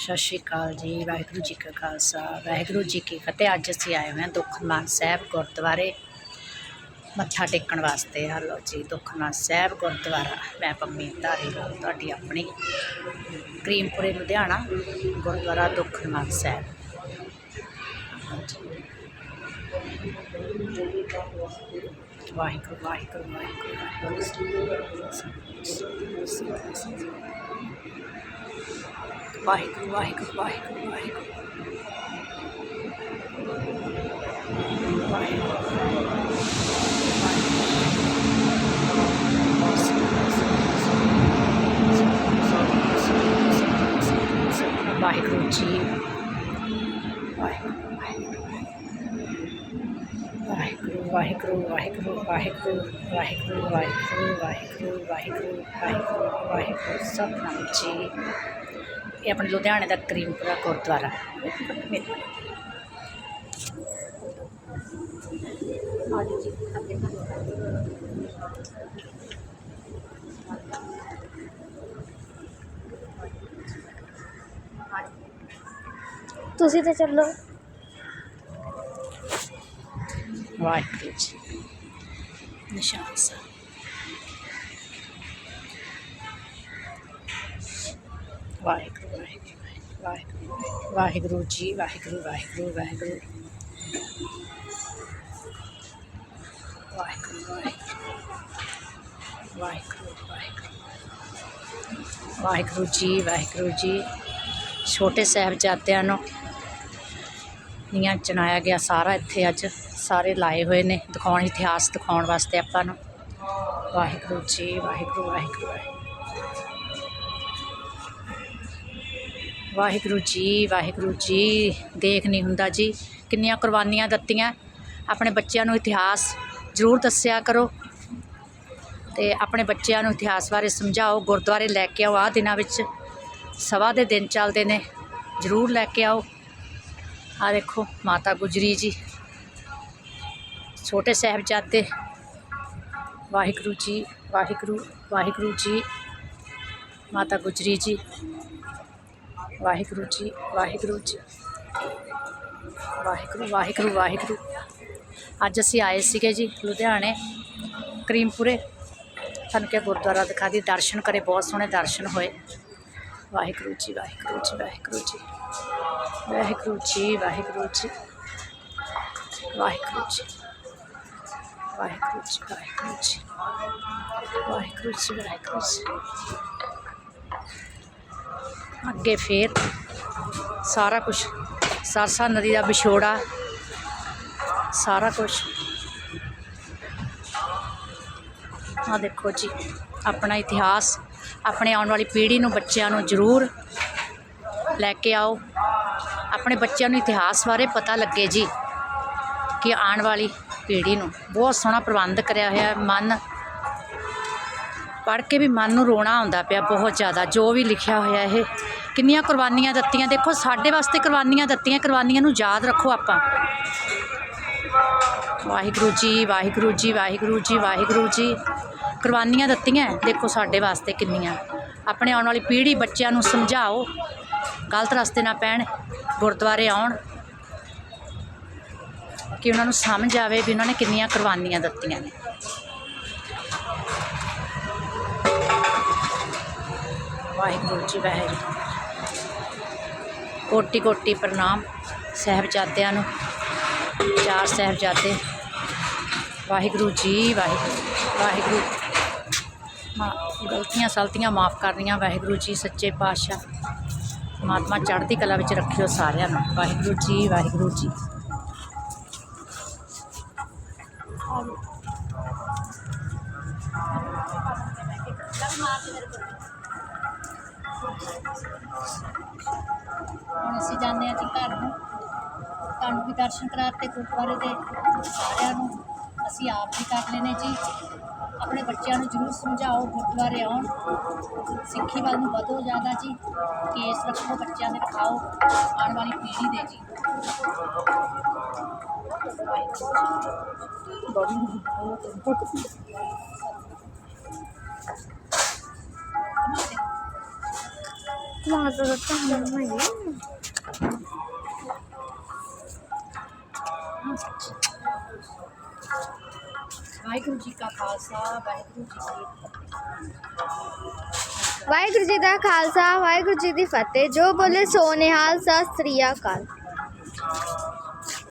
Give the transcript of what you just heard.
ਸਤਿ ਸ਼੍ਰੀ ਅਕਾਲ ਜੀ, ਵਾਹਿਗੁਰੂ ਜੀ ਕਾ ਖਾਲਸਾ, ਵਾਹਿਗੁਰੂ ਜੀ ਕੀ ਫਤਿਹ। ਅੱਜ ਅਸੀਂ ਆਏ ਹੋਏ ਹਾਂ ਦੁਖਨਿਵਾਰਨ ਸਾਹਿਬ ਗੁਰਦੁਆਰੇ। ਮੱਥਾ ਟੇਕਣ ਵਾਸਤੇ। ਹਲੋ ਜੀ ਦੁਖਨਿਵਾਰਨ ਸਾਹਿਬ ਗੁਰਦੁਆਰਾ। ਮੈਂ ਪੰਮੀ ਧਾਰੀ ਧਾਰੀਵਾਲ ਤੁਹਾਡੀ ਆਪਣੀ ਕਰੀਮਪੁਰੇ, ਲੁਧਿਆਣਾ ਗੁਰਦੁਆਰਾ ਦੁਖਨਿਵਾਰਨ ਸਾਹਿਬ। ਵਾਹਿਗੁਰੂ ਵਾਹਿਗੁਰੂ ਵਾਹਿਗੁਰੂ। ਵਾਹਿਗੁਰੂ ਵਾਹਿਗੁਰੂ ਵਾਹਿਗੁਰੂ ਵਾਹਿਗੁਰੂ ਵਾਹਿਗੁਰੂ ਵਾਹਿਗੁਰੂ ਜੀ ਵਾਹਿਗੁਰੂ ਵਾਹਿਗੁਰੂ ਵਾਹਿਗੁਰੂ ਵਾਹਿਗੁਰੂ ਵਾਹਿਗੁਰੂ ਵਾਹਿਗੁਰੂ ਵਾਹਿਗੁਰੂ ਵਾਹਿਗੁਰੂ ਵਾਹਿਗੁਰੂ ਵਾਹਿਗੁਰੂ ਵਾਹਿਗੁਰੂ ਸਤਨਾਮ ਜੀ ਇਹ ਆਪਣੇ ਲੁਧਿਆਣੇ ਦਾ ਕਰੀਮਪੁਰਾ ਗੁਰਦੁਆਰਾ ਆਜੋ ਜੀ ਅੱਗੇ ਤੁਸੀਂ ਤੇ ਚੱਲੋ ਵਾਹਿਗੁਰੂ ਜੀ ਨਿਸ਼ਾਨ ਸਾਹਿਬ ਵਾਹਿਗੁਰੂ ਵਾਹਿਗੁਰੂ ਵਾਹਿਗੁਰੂ ਵਾਹਿਗੁਰੂ ਜੀ, ਵਾਹਿਗੁਰੂ ਵਾਹਿਗੁਰੂ ਵਾਹਿਗੁਰੂ। ਵਾਹਿਗੁਰੂ ਵਾਹਿਗੁਰੂ ਵਾਹਿਗੁਰੂ ਵਾਹਿਗੁਰੂ। ਜੀ ਵਾਹਿਗੁਰੂ ਜੀ। ਛੋਟੇ ਸਹਿਬਜ਼ਾਦਿਆਂ ਨੂੰ ਨੀਆਂ ਚਨਾਇਆ ਗਿਆ ਸਾਰਾ ਇੱਥੇ ਅੱਜ। ਸਾਰੇ ਲਾਏ ਹੋਏ ਨੇ, ਦਿਖਾਉਣ, ਇਤਿਹਾਸ ਦਿਖਾਉਣ ਵਾਸਤੇ ਆਪਾਂ ਨੂੰ। ਵਾਹਿਗੁਰੂ ਜੀ ਵਾਹਿਗੁਰੂ ਵਾਹਿਗੁਰੂ। ਵਾਹਿਗੁਰੂ। ਜੀ ਵਾਹਿਗੁਰੂ ਜੀ। ਦੇਖ ਨਹੀਂ ਹੁੰਦਾ ਜੀ। ਕਿੰਨੀਆਂ ਕੁਰਬਾਨੀਆਂ ਦਿੱਤੀਆਂ। ਆਪਣੇ ਬੱਚਿਆਂ ਨੂੰ ਇਤਿਹਾਸ ਜ਼ਰੂਰ ਦੱਸਿਆ ਕਰੋ। ਤੇ ਆਪਣੇ ਬੱਚਿਆਂ ਨੂੰ ਇਤਿਹਾਸ ਬਾਰੇ ਸਮਝਾਓ। ਗੁਰਦੁਆਰੇ ਲੈ ਕੇ ਆਓ। ਆਹ ਦਿਨਾਂ ਵਿੱਚ ਸਭਾ ਦੇ ਦਿਨ ਚੱਲਦੇ ਨੇ। ਜ਼ਰੂਰ ਲੈ ਕੇ ਆਓ। ਆ ਦੇਖੋ, ਮਾਤਾ ਗੁਜਰੀ ਜੀ। ਛੋਟੇ ਸਾਹਿਬਜ਼ਾਦੇ। ਵਾਹਿਗੁਰੂ ਜੀ, ਵਾਹਿਗੁਰੂ ਵਾਹਿਗੁਰੂ ਜੀ। ਮਾਤਾ ਗੁਜਰੀ ਜੀ। ਵਾਹਿਗੁਰੂ ਜੀ ਵਾਹਿਗੁਰੂ ਜੀ। ਵਾਹਿਗੁਰੂ ਵਾਹਿਗੁਰੂ ਵਾਹਿਗੁਰੂ। ਅੱਜ ਅਸੀਂ ਆਏ ਸੀਗੇ ਜੀ ਲੁਧਿਆਣੇ, ਕਰੀਮਪੁਰੇ। ਤੁਹਾਨੂੰ ਕਿ ਗੁਰਦੁਆਰਾ ਦਿਖਾ ਦੀ ਦਰਸ਼ਨ ਕਰੇ, ਬਹੁਤ ਸੋਹਣੇ ਦਰਸ਼ਨ ਹੋਏ। ਵਾਹਿਗੁਰੂ ਜੀ ਵਾਹਿਗੁਰੂ ਜੀ ਵਾਹਿਗੁਰੂ ਜੀ। ਵਾਹਿਗੁਰੂ ਜੀ ਵਾਹਿਗੁਰੂ ਜੀ। ਵਾਹਿਗੁਰੂ ਜੀ। ਵਾਹਿਗੁਰੂ ਜੀ ਵਾਹਿਗੁਰੂ ਜੀ। ਵਾਹਿਗੁਰੂ ਜੀ ਵਾਹਿਗੁਰੂ ਜੀ। ਅੱਗੇ ਫੇਰ ਸਾਰਾ ਕੁਝ ਸਰਸਾ ਨਦੀ ਦਾ ਵਿਛੋੜਾ, ਸਾਰਾ ਕੁਝ ਆ ਦੇਖੋ ਜੀ, ਆਪਣਾ ਇਤਿਹਾਸ, ਆਪਣੇ ਆਉਣ ਵਾਲੀ ਪੀੜ੍ਹੀ ਨੂੰ ਬੱਚਿਆਂ ਨੂੰ ਜ਼ਰੂਰ ਲੈ ਕੇ ਆਓ। ਆਪਣੇ ਬੱਚਿਆਂ ਨੂੰ ਇਤਿਹਾਸ ਬਾਰੇ ਪਤਾ ਲੱਗੇ ਜੀ, ਕਿ ਆਉਣ ਵਾਲੀ ਪੀੜ੍ਹੀ ਨੂੰ ਬਹੁਤ ਸੋਹਣਾ ਪ੍ਰਬੰਧ ਕਰਿਆ ਹੋਇਆ ਮਨ ਪੜ੍ਹ ਕੇ ਵੀ ਮਨ ਨੂੰ ਰੋਣਾ ਆਉਂਦਾ ਪਿਆ ਬਹੁਤ ਜ਼ਿਆਦਾ, ਜੋ ਵੀ ਲਿਖਿਆ ਹੋਇਆ ਇਹ। ਕਿੰਨੀਆਂ ਕੁਰਬਾਨੀਆਂ ਦਿੱਤੀਆਂ, ਦੇਖੋ ਸਾਡੇ ਵਾਸਤੇ ਕੁਰਬਾਨੀਆਂ ਦਿੱਤੀਆਂ, ਕੁਰਬਾਨੀਆਂ ਨੂੰ ਯਾਦ ਰੱਖੋ ਆਪਾਂ। ਵਾਹਿਗੁਰੂ ਜੀ ਵਾਹਿਗੁਰੂ ਜੀ ਵਾਹਿਗੁਰੂ ਜੀ ਵਾਹਿਗੁਰੂ ਜੀ। ਕੁਰਬਾਨੀਆਂ ਦਿੱਤੀਆਂ, ਦੇਖੋ ਸਾਡੇ ਵਾਸਤੇ ਕਿੰਨੀਆਂ। ਆਪਣੇ ਆਉਣ ਵਾਲੀ ਪੀੜ੍ਹੀ ਬੱਚਿਆਂ ਨੂੰ ਸਮਝਾਓ, ਗਲਤ ਰਸਤੇ ਨਾ ਪੈਣ, ਗੁਰਦੁਆਰੇ ਆਉਣ, ਕਿ ਉਹਨਾਂ ਨੂੰ ਸਮਝ ਆਵੇ ਵੀ ਉਹਨਾਂ ਨੇ ਕਿੰਨੀਆਂ ਕੁਰਬਾਨੀਆਂ ਦਿੱਤੀਆਂ ਨੇ। ਵਾਹਿਗੁਰੂ ਜੀ ਵਾਹਿਗੁਰੂ। ਕੋਟੀ ਕੋਟੀ ਪ੍ਰਣਾਮ ਸਾਹਿਬਜ਼ਾਦਿਆਂ ਨੂੰ, ਚਾਰ ਸਾਹਿਬਜ਼ਾਦੇ। ਵਾਹਿਗੁਰੂ ਜੀ ਵਾਹਿਗੁਰੂ ਵਾਹਿਗੁਰੂ। ਮਾ, ਗਲਤੀਆਂ ਸਲਤੀਆਂ ਮਾਫ ਕਰਨੀਆਂ ਵਾਹਿਗੁਰੂ ਜੀ ਸੱਚੇ ਪਾਤਸ਼ਾਹ। ਪਰਮਾਤਮਾ ਚੜ੍ਹਦੀ ਕਲਾ ਵਿੱਚ ਰੱਖਿਓ ਸਾਰਿਆਂ ਨੂੰ। ਵਾਹਿਗੁਰੂ ਜੀ ਵਾਹਿਗੁਰੂ ਜੀ। ਅਸੀਂ ਜਾਂਦੇ ਹਾਂ ਜੀ ਘਰ ਨੂੰ। ਤੁਹਾਨੂੰ ਵੀ ਦਰਸ਼ਨ ਕਰਾਤੇ ਗੁਰਦੁਆਰੇ ਦੇ ਸਾਰਿਆਂ ਨੂੰ। ਅਸੀਂ ਆਪ ਵੀ ਕਰ ਲੈਨੇ ਜੀ। ਆਪਣੇ ਬੱਚਿਆਂ ਨੂੰ ਜ਼ਰੂਰ ਸਮਝਾਓ ਗੁਰਦੁਆਰੇ ਆਉਣ। ਸਿੱਖੀ ਵੱਲ ਨੂੰ ਵਧੋ ਜ਼ਿਆਦਾ ਜੀ। ਕੇਸ ਰੱਖੋ ਬੱਚਿਆਂ ਦੇ ਖਾਓ ਆਉਣ ਵਾਲੀ ਪੀੜ੍ਹੀ ਦੇ ਜੀ। ਮਾਤਾ ਦਾ ਤਾਂ ਹਮ ਹੈ। ਵਾਹਿਗੁਰੂ ਜੀ ਕਾ ਖਾਲਸਾ, ਵਾਹਿਗੁਰੂ ਜੀ ਕੀ ਫਤਿਹ। ਵਾਹਿਗੁਰੂ ਜੀ ਦਾ ਖਾਲਸਾ, ਵਾਹਿਗੁਰੂ ਜੀ ਦੀ ਫਤਿਹ। ਜੋ ਬੋਲੇ ਸੋ ਨਿਹਾਲ ਸਤਿ ਸ੍ਰੀ ਅਕਾਲ।